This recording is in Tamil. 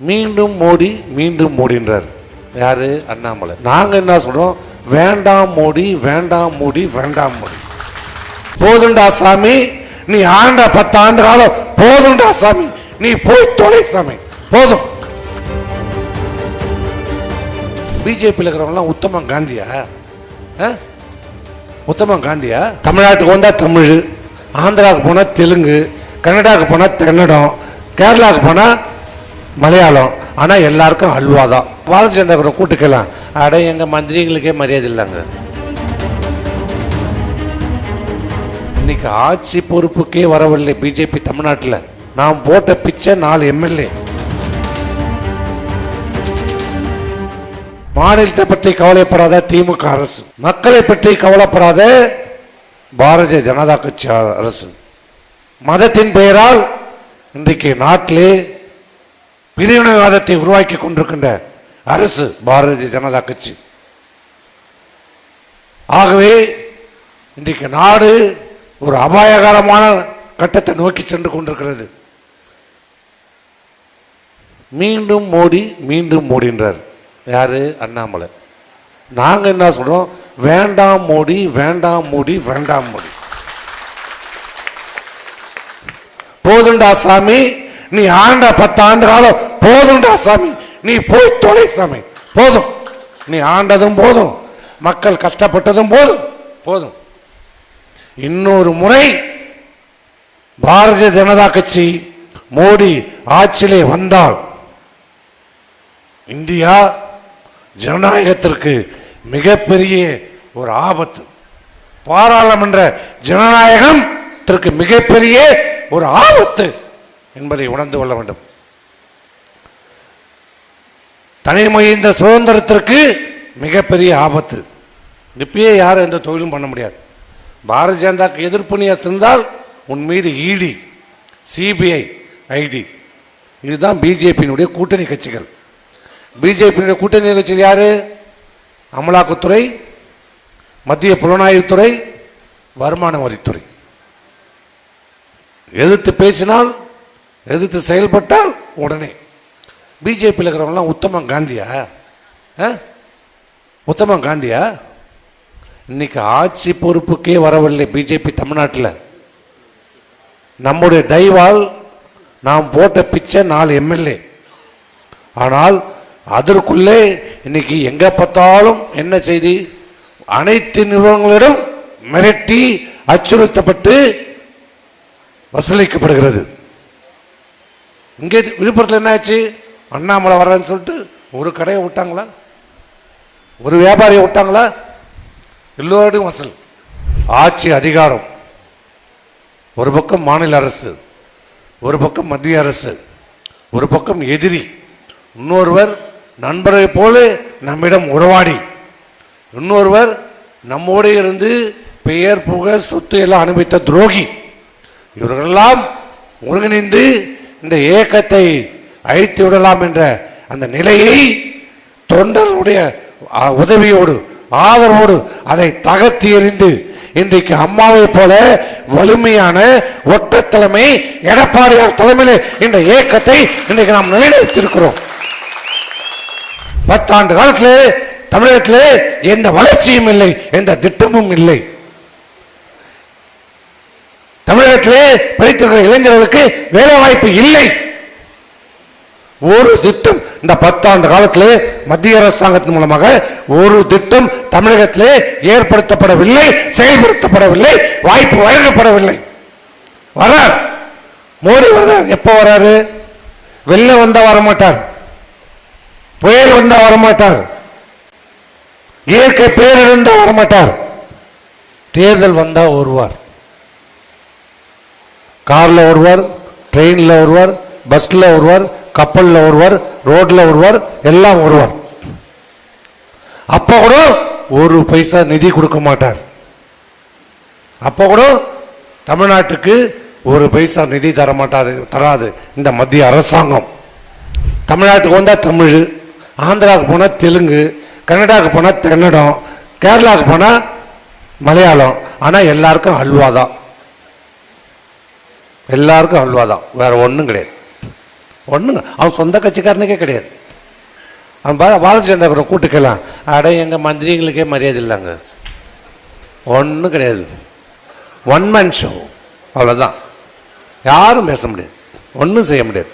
மீண்டும் மோடி மீண்டும் மோடின்றார். யாரு? அண்ணாமலை. நாங்கள் என்ன சொல்றோம்? வேண்டாம் மோடி வேண்டாம் மோடி வேண்டாம் மோடி. போதுண்டா சாமி நீ ஆண்ட பத்தாண்டு காலம் போதுண்டா சாமி நீ போய் தொலை சாமி. போதும். பிஜேபியில் இருக்கிறவங்களாம் உத்தமம் காந்தியா? ஆ? காந்தியா? தமிழ்நாட்டுக்கு வந்தா தமிழ் ஆந்திராவுக்கு போனா தெலுங்கு கன்னடாவுக்கு போனா கன்னடம் கேரளாவுக்கு போனா மலையாளம். ஆனால் எல்லாருக்கும் அல்வா தான் பாலச்சந்திரன் கூட்டுக்கலாம். அட எங்க மந்திரிகளுக்கே மரியாதை இல்லைங்க. இன்னைக்கு ஆட்சி பொறுப்புக்கே வரவில்லை பிஜேபி தமிழ்நாட்டில். நாம் போட்ட பிச்சை நாலு எம்எல்ஏ மாநிலத்தை பற்றி கவலைப்படாத திமுக அரசு. மக்களை பற்றி கவலைப்படாத பாரதிய ஜனதா கட்சி அரசு. மதத்தின் பெயரால் இன்றைக்கு நாட்டிலே பிரிவினைவாதத்தை உருவாக்கி கொண்டிருக்கின்ற அரசு பாரதிய ஜனதா கட்சி. ஆகவே இன்றைக்கு நாடு ஒரு அபாயகரமான கட்டத்தை நோக்கி சென்று கொண்டிருக்கிறது. மீண்டும் மோடி மீண்டும் மோடின்றார். யாரு? அண்ணாமலை. நாங்கள் என்ன சொல்றோம்? வேண்டாம் மோடி வேண்டாம் மோடி வேண்டாம் மோடி. போதுண்டா சாமி நீ ஆண்ட பத்து ஆண்டு காலம் போதுண்டா சாமி. நீ போய் தொலை சாமி. போதும். நீ ஆண்டதும் போதும். மக்கள் கஷ்டப்பட்டதும் போதும். போதும். இன்னொரு முறை பாரதிய ஜனதா கட்சி மோடி ஆட்சியிலே வந்தால் இந்தியா ஜனநாயகத்திற்கு மிகப்பெரிய ஒரு ஆபத்து. பாராளுமன்ற ஜனநாயகத்திற்கு மிகப்பெரிய ஒரு ஆபத்து என்பதை உணர்ந்து கொள்ள வேண்டும். தனிமை இந்த சுதந்திரத்திற்கு மிகப்பெரிய ஆபத்து. இப்பயே யாரும் எந்த தொழிலும் பண்ண முடியாது. பாரதிய ஜனதாக்கு எதிர்ப்பு இருந்தால் உன் மீது இடி சிபிஐ ஐடி இதுதான் பிஜேபியினுடைய கூட்டணி கட்சிகள். பிஜேபியினுடைய கூட்டணி கட்சிகள் யார்? அமலாக்கத்துறை மத்திய புலனாய்வுத்துறை வருமான வரித்துறை. எதிர்த்து பேசினால் எதிர்த்து செயல்பட்டால் உடனே. பிஜேபியில் இருக்கிறவங்களாம் உத்தமம் காந்தியா? ஆ? காந்தியா? இன்னைக்கு ஆட்சி பொறுப்புக்கே வரவில்லை பிஜேபி தமிழ்நாட்டில். நம்முடைய டைவால் நாம் போட்ட பிச்சை நாலு எம்எல்ஏ ஆனால் அதற்குள்ளே இன்னைக்கு எங்கே பார்த்தாலும் என்ன செய்தி? அனைத்து நிறுவனங்களிடம் மிரட்டி அச்சுறுத்தப்பட்டு வசூலிக்கப்படுகிறது. இங்கே விழுப்புரத்தில் என்ன ஆச்சு? அண்ணாமலை வர்றேன்னு சொல்லிட்டு ஒரு கடையை விட்டாங்களா? ஒரு வியாபாரியை விட்டாங்களா? எல்லோருடையும் வசூல். ஆட்சி அதிகாரம். ஒரு பக்கம் மாநில அரசு ஒரு பக்கம் மத்திய அரசு ஒரு பக்கம் எதிரி. இன்னொருவர் நண்பரை போல நம்மிடம் உறவாடி. இன்னொருவர் நம்மோடு இருந்து பெயர் புகழ் சொத்து எல்லாம் அனுபவித்த துரோகி. இவர்களெல்லாம் ஒருங்கிணைந்து இந்த இயக்கத்தை அழித்து விடலாம் என்ற அந்த நிலையை தொண்டர்களுடைய உதவியோடு ஆதரவோடு அதை தகர்த்தி எறிந்து இன்றைக்கு அம்மாவை போல வலிமையான ஒற்ற தலைமை எடப்பாடியார் தலைமையில் இந்த இயக்கத்தை இன்றைக்கு நாம் நிலைநிறுத்தியிருக்கிறோம். பத்தாண்டு காலத்திலே தமிழகத்திலே எந்த வளர்ச்சியும் இல்லை எந்த திட்டமும் இல்லை. தமிழகத்திலே படித்திருக்கிற இளைஞர்களுக்கு வேலை வாய்ப்பு இல்லை. ஒரு திட்டம். இந்த பத்தாண்டு காலத்திலே மத்திய அரசாங்கத்தின் மூலமாக ஒரு திட்டம் தமிழகத்திலே ஏற்படுத்தப்படவில்லை செயல்படுத்தப்படவில்லை வாய்ப்பு வழங்கப்படவில்லை. வரார். மோடி வர்றார். எப்போ வராரு வெளில வந்தால் வரமாட்டார். புயல் வந்தால் வரமாட்டார். இயற்கை பேரிழந்தால் வரமாட்டார். தேர்தல் வந்தால் வருவார். காரில் வருவார் ட்ரெயினில் வருவார் பஸ்ல வருவார் கப்பலில் வருவார் ரோட்ல ஒருவர் எல்லாம் வருவார் அப்போ கூட ஒரு பைசா நிதி கொடுக்க மாட்டார். அப்போ கூட தமிழ்நாட்டுக்கு ஒரு பைசா நிதி தர மாட்டாது தராது இந்த மத்திய அரசாங்கம். தமிழ்நாட்டுக்கு வந்தால் தமிழ் ஆந்திராவுக்கு போனால் தெலுங்கு கன்னடாவுக்கு போனால் கன்னடம் கேரளாவுக்கு போனால் மலையாளம். ஆனால் எல்லாருக்கும் அல்வா தான். எல்லாருக்கும் அல்வா தான். வேறு ஒன்றும் கிடையாது. ஒன்றுங்க அவன் சொந்த கட்சிக்காரனுக்கே கிடையாது. அவன் பா பாலச்சந்திரன் கூட்டுக்கலாம் அட எங்கள் மந்திரிகளுக்கே மரியாதை இல்லைங்க. ஒன்றும் கிடையாது. ஒன் மேன் ஷோ அவ்வளோதான் யாரும் பேச முடியாது. ஒன்றும் செய்ய முடியாது.